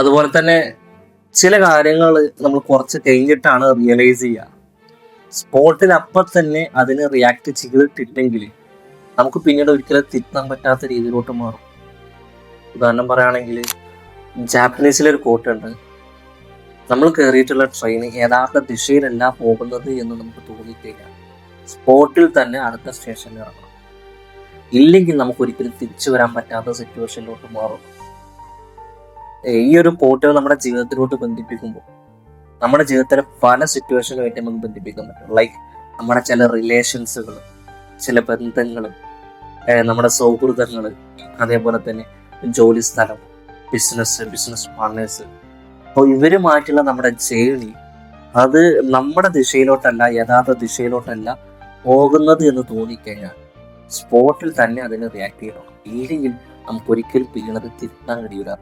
അതുപോലെ തന്നെ ചില കാര്യങ്ങൾ നമ്മൾ കുറച്ച് കഴിഞ്ഞിട്ടാണ് റിയലൈസ് ചെയ്യുക. സ്പോട്ടിൽ അപ്പം തന്നെ അതിന് റിയാക്ട് ചെയ്തിട്ടില്ലെങ്കിൽ നമുക്ക് പിന്നീട് ഒരിക്കലും തിരുത്താൻ പറ്റാത്ത രീതിയിലോട്ട് മാറും. ഉദാഹരണം പറയുകയാണെങ്കിൽ ജാപ്പനീസിലൊരു കോട്ടുണ്ട് നമ്മൾ കയറിയിട്ടുള്ള ട്രെയിൻ യഥാർത്ഥ ദിശയിലല്ല പോകുന്നത് എന്ന് നമുക്ക് തോന്നിക്കഴിഞ്ഞാൽ സ്പോട്ടിൽ തന്നെ അടുത്ത സ്റ്റേഷനിൽ ഇറങ്ങണം. ഇല്ലെങ്കിൽ നമുക്ക് ഒരിക്കലും തിരിച്ചു വരാൻ പറ്റാത്ത സിറ്റുവേഷനിലോട്ട് മാറും. ഈ ഒരു പോർട്ടുകൾ നമ്മുടെ ജീവിതത്തിലോട്ട് ബന്ധിപ്പിക്കുമ്പോൾ നമ്മുടെ ജീവിതത്തിലെ പല സിറ്റുവേഷനുമായിട്ട് നമുക്ക് ബന്ധിപ്പിക്കാൻ പറ്റും. ലൈക്ക് നമ്മുടെ ചില റിലേഷൻസുകൾ ചില ബന്ധങ്ങൾ നമ്മുടെ സൗഹൃദങ്ങൾ അതേപോലെ തന്നെ ജോലി സ്ഥലം ബിസിനസ് ബിസിനസ് പാർട്ട്നേഴ്സ് അപ്പോൾ ഇവരുമായിട്ടുള്ള നമ്മുടെ ജേണി അത് നമ്മുടെ ദിശയിലോട്ടല്ല യഥാർത്ഥ ദിശയിലോട്ടല്ല പോകുന്നത് എന്ന് തോന്നിക്കഴിഞ്ഞാൽ സ്പോട്ടിൽ തന്നെ അതിന് റിയാക്ട് ചെയ്യണം. ഇല്ലെങ്കിൽ നമുക്ക് ഒരിക്കലും പിന്നീട് തിരുത്താൻ കഴിയില്ല